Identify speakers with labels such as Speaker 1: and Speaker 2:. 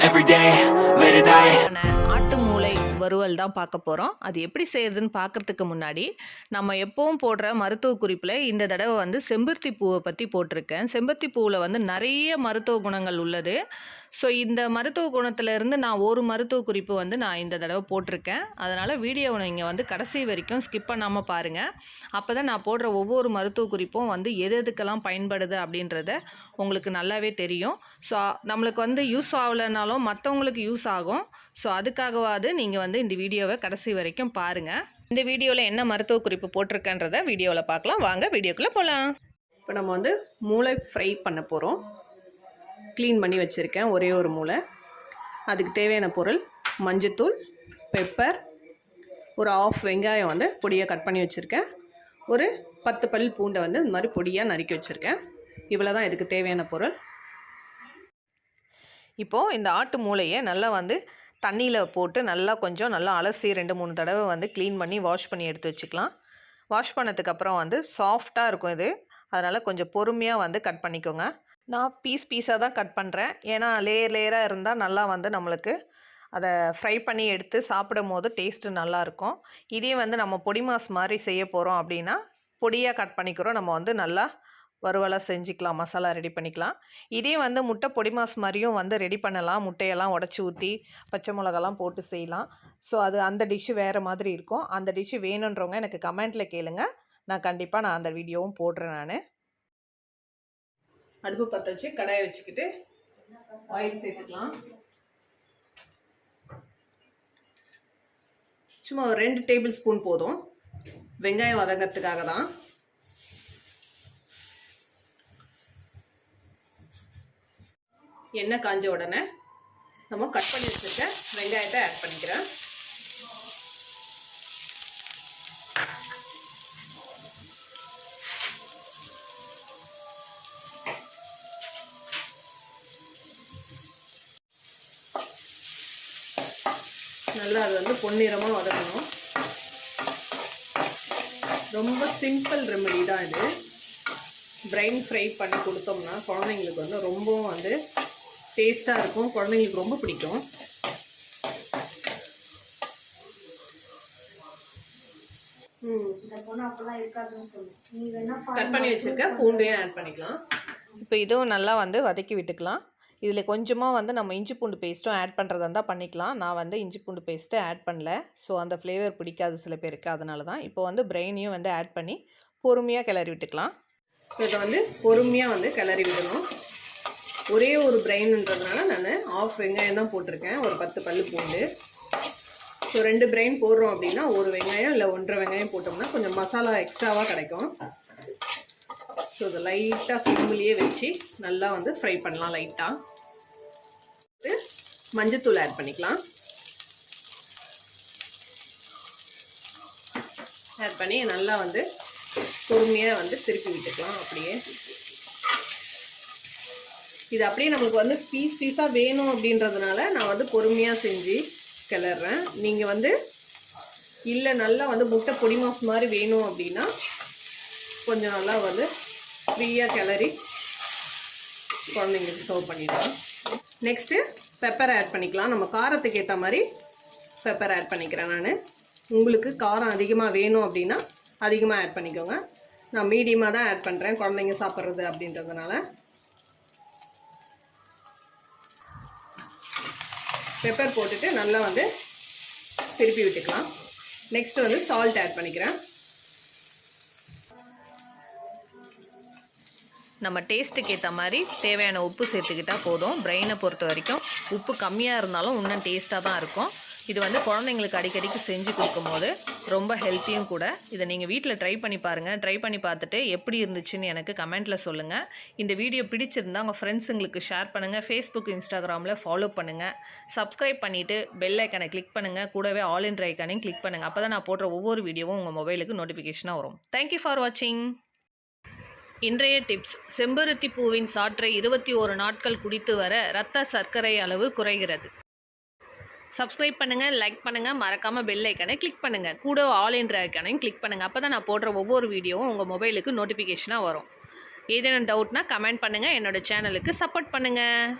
Speaker 1: every day, late at night.
Speaker 2: ஆட்டு மூளை வறுவல் தான் பார்க்க போகிறோம் அது எப்படி செய்யறதுன்னு பார்க்கறதுக்கு முன்னாடி நம்ம எப்பவும் போடுற மருத்துவ குறிப்பில் இந்த தடவை வந்து செம்பருத்தி பூவை பற்றி போட்டிருக்கேன். செம்பருத்தி பூவில் வந்து நிறைய மருத்துவ குணங்கள் உள்ளது. ஸோ இந்த மருத்துவ குணத்திலேருந்து நான் ஒரு மருத்துவ குறிப்பு வந்து நான் இந்த தடவை போட்டிருக்கேன். அதனால் வீடியோவை நீங்கள் வந்து கடைசி வரைக்கும் ஸ்கிப் பண்ணாமல் பாருங்கள் அப்போ தான் நான் போடுற ஒவ்வொரு மருத்துவ குறிப்பும் வந்து எது எதுக்கெல்லாம் பயன்படுது அப்படின்றத உங்களுக்கு நல்லாவே தெரியும். ஸோ நம்மளுக்கு வந்து யூஸ் ஆகலைனாலும் மற்றவங்களுக்கு யூஸ் ஆகும். ஸோ அதுக்காக அதுக்காகவாது நீங்கள் வந்து இந்த வீடியோவை கடைசி வரைக்கும் பாருங்கள் இந்த வீடியோவில் என்ன மருத்துவ குறிப்பு போட்டிருக்கேன்றத வீடியோவில் பார்க்கலாம். வாங்க வீடியோக்குள்ளே போகலாம்
Speaker 3: இப்போ நம்ம வந்து மூளை ஃப்ரை பண்ண போகிறோம் க்ளீன் பண்ணி வச்சுருக்கேன் ஒரே ஒரு மூளை. அதுக்கு தேவையான பொருள் மஞ்சத்தூள் பெப்பர் ஒரு ஆஃப் வெங்காயம் வந்து பொடியாக கட் பண்ணி வச்சுருக்கேன். ஒரு பத்து பல் பூண்டை வந்து இந்த மாதிரி பொடியாக நறுக்கி வச்சுருக்கேன். இவ்வளோ தான் இதுக்கு தேவையான பொருள்.
Speaker 2: இப்போது இந்த ஆட்டு மூளையை நல்லா வந்து தண்ணியில் போட்டு நல்லா கொஞ்சம் நல்லா அலசி ரெண்டு மூணு தடவை வந்து க்ளீன் பண்ணி வாஷ் பண்ணி எடுத்து வச்சுக்கலாம். வாஷ் பண்ணதுக்கப்புறம் வந்து சாஃப்டாக இருக்கும் இது. அதனால் கொஞ்சம் பொறுமையாக வந்து கட் பண்ணிக்கோங்க. நான் பீஸ் பீஸாக தான் கட் பண்ணுறேன் ஏன்னா லேயர் லேயராக இருந்தால் நல்லா வந்து நம்மளுக்கு அதை ஃப்ரை பண்ணி எடுத்து சாப்பிடும் போது டேஸ்ட்டு நல்லாயிருக்கும் இதே வந்து நம்ம பொடி மாஸ் மாதிரி செய்ய போகிறோம் அப்படின்னா பொடியாக கட் பண்ணிக்கிறோம். நம்ம வந்து நல்லா வறுவலாக செஞ்சுக்கலாம் மசாலா ரெடி பண்ணிக்கலாம். இதே வந்து முட்டை பொடி மாஸ் மாதிரியும் வந்து ரெடி பண்ணலாம். முட்டையெல்லாம் உடச்சி ஊற்றி பச்சை மிளகாலாம் போட்டு செய்யலாம். ஸோ அது அந்த டிஷ்ஷு வேறு மாதிரி இருக்கும். அந்த டிஷ்ஷு வேணுன்றவங்க எனக்கு கமெண்ட்டில் கேளுங்க. நான் கண்டிப்பாக நான் அந்த வீடியோவும் போடுறேன் நான்.
Speaker 3: அடுப்பு பற்ற வச்சு கடாயை வச்சுக்கிட்டு ஆயில் சேர்த்துக்கலாம். சும்மா ஒரு ரெண்டு டேபிள் ஸ்பூன் போதும். வெங்காயம் வதங்கிறதுக்காக தான் எண்ணெய் காஞ்ச உடனே நம்ம கட் பண்ணி வச்சுருக்க வெங்காயத்தை ஆட் பண்ணிக்கிறேன். நல்லா அது வந்து பொன்னிறமாக வதக்கணும். ரொம்ப சிம்பிள் ரெமெடி தான் இது. பிரெயின் ஃப்ரை பண்ணி கொடுத்தோம்னா குழந்தைங்களுக்கு வந்து ரொம்பவும் வந்து டேஸ்ட்டாக இருக்கும். குழந்தைங்களுக்கு ரொம்ப பிடிக்கும். கட் பண்ணி வச்சிருக்க. பூண்டையும் ஆட் பண்ணிக்கலாம்.
Speaker 2: இப்போ இதுவும் நல்லா வந்து வதக்கி விட்டுக்கலாம். இதில் கொஞ்சமாக வந்து நம்ம இஞ்சி பூண்டு பேஸ்ட்டும் ஆட் பண்ணுறதா இருந்தால் பண்ணிக்கலாம். நான் வந்து இஞ்சி பூண்டு பேஸ்ட்டு ஆட் பண்ணல. ஸோ அந்த ஃப்ளேவர் பிடிக்காது சில பேருக்கு. அதனால தான் இப்போ வந்து பிரெயினையும் வந்து ஆட் பண்ணி பொறுமையாக கிளறி விட்டுக்கலாம்.
Speaker 3: இதை வந்து பொறுமையாக வந்து கிளறி விடணும். ஒரே ஒரு பிரெயின்ன்றதுனால நான் ஆஃப் வெங்காயம் தான் போட்டிருக்கேன். ஒரு பத்து பல்லு பூண்டு. ஸோ ரெண்டு பிரெயின் போடுறோம் அப்படின்னா ஒரு வெங்காயம் இல்லை ஒன்றரை வெங்காயம் போட்டோம்னா கொஞ்சம் மசாலா எக்ஸ்ட்ராவாக கிடைக்கும். ஸோ இதை லைட்டாக சிம்மிலேயே வச்சு நல்லா வந்து ஃப்ரை பண்ணலாம் லைட்டாக மஞ்சத்தூள் ஆட் பண்ணிக்கலாம். ஆட் பண்ணி நல்லா வந்து பொறுமையாக வந்து திருப்பி விட்டுக்கலாம் அப்படியே. இது அப்படியே நம்மளுக்கு வந்து பீஸ் பீஸாக வேணும் அப்படின்றதுனால நான் வந்து பொறுமையாக செஞ்சு கிளறேன் நீங்கள் வந்து இல்லை நல்லா வந்து முட்டை பொடி மாஸ் மாதிரி வேணும் அப்படின்னா கொஞ்சம் நல்லா வந்து ஃப்ரீயாக கிளறி குழந்தைங்களுக்கு சர்வ் பண்ணிடலாம். நெக்ஸ்ட்டு பெப்பர் ஆட் பண்ணிக்கலாம். நம்ம காரத்துக்கு ஏற்ற மாதிரி பெப்பர் ஆட் பண்ணிக்கிறேன் நான். உங்களுக்கு காரம் அதிகமாக வேணும் அப்படின்னா அதிகமாக ஆட் பண்ணிக்கோங்க. நான் மீடியமாக தான் ஆட் பண்ணுறேன் குழந்தைங்க சாப்பிட்றது அப்படின்றதுனால. பெப்பர் போட்டுட்டு நல்லா வந்து திருப்பி விட்டுக்கலாம். நெக்ஸ்ட் வந்து சால்ட் ஆட் பண்ணிக்கிறேன்.
Speaker 2: நம்ம டேஸ்ட்டுக்கு ஏற்ற மாதிரி தேவையான உப்பு சேர்த்துக்கிட்டால் போதும். பிரெயினை பொறுத்த வரைக்கும் உப்பு கம்மியாக இருந்தாலும் இன்னும் டேஸ்ட்டாக தான் இருக்கும். இது வந்து குழந்தைங்களுக்கு அடிக்கடிக்கு செஞ்சு கொடுக்கும்போது ரொம்ப ஹெல்த்தியும் கூட. இதை நீங்கள் வீட்டில் ட்ரை பண்ணி பாருங்கள் ட்ரை பண்ணி பார்த்துட்டு எப்படி இருந்துச்சுன்னு எனக்கு கமெண்ட்டில் சொல்லுங்கள் இந்த வீடியோ பிடிச்சிருந்தா உங்கள் ஃப்ரெண்ட்ஸுங்களுக்கு ஷேர் பண்ணுங்கள் ஃபேஸ்புக் இன்ஸ்டாகிராமில் ஃபாலோ பண்ணுங்கள் சப்ஸ்கிரைப் பண்ணிவிட்டு பெல் ஐக்கனை கிளிக் பண்ணுங்கள் கூடவே ஆல் இன் ஐக்கானையும் கிளிக் பண்ணுங்கள் அப்போ தான் நான் போடுற ஒவ்வொரு வீடியோவும் உங்கள் மொபைலுக்கு நோட்டிஃபிகேஷனாக வரும். தேங்க்யூ ஃபார் வாட்சிங் இன்றைய டிப்ஸ் செம்பருத்தி பூவின் சாற்றை இருபத்தி ஓரு நாட்கள் குடித்து வர இரத்த சர்க்கரை அளவு குறைகிறது. சப்ஸ்கிரைப் பண்ணுங்கள் லைக் பண்ணுங்கள் மறக்காமல் பெல் ஐக்கனை கிளிக் பண்ணுங்கள் கூட ஆல் என்ற ஐக்கனையும் கிளிக் பண்ணுங்கள் அப்போ தான் நான் போடுற ஒவ்வொரு வீடியோவும் உங்கள் மொபைலுக்கு நோட்டிஃபிகேஷனாக வரும். ஏதேனும் டவுட்னா கமெண்ட் பண்ணுங்கள் என்னோட சேனலுக்கு சப்போர்ட் பண்ணுங்கள்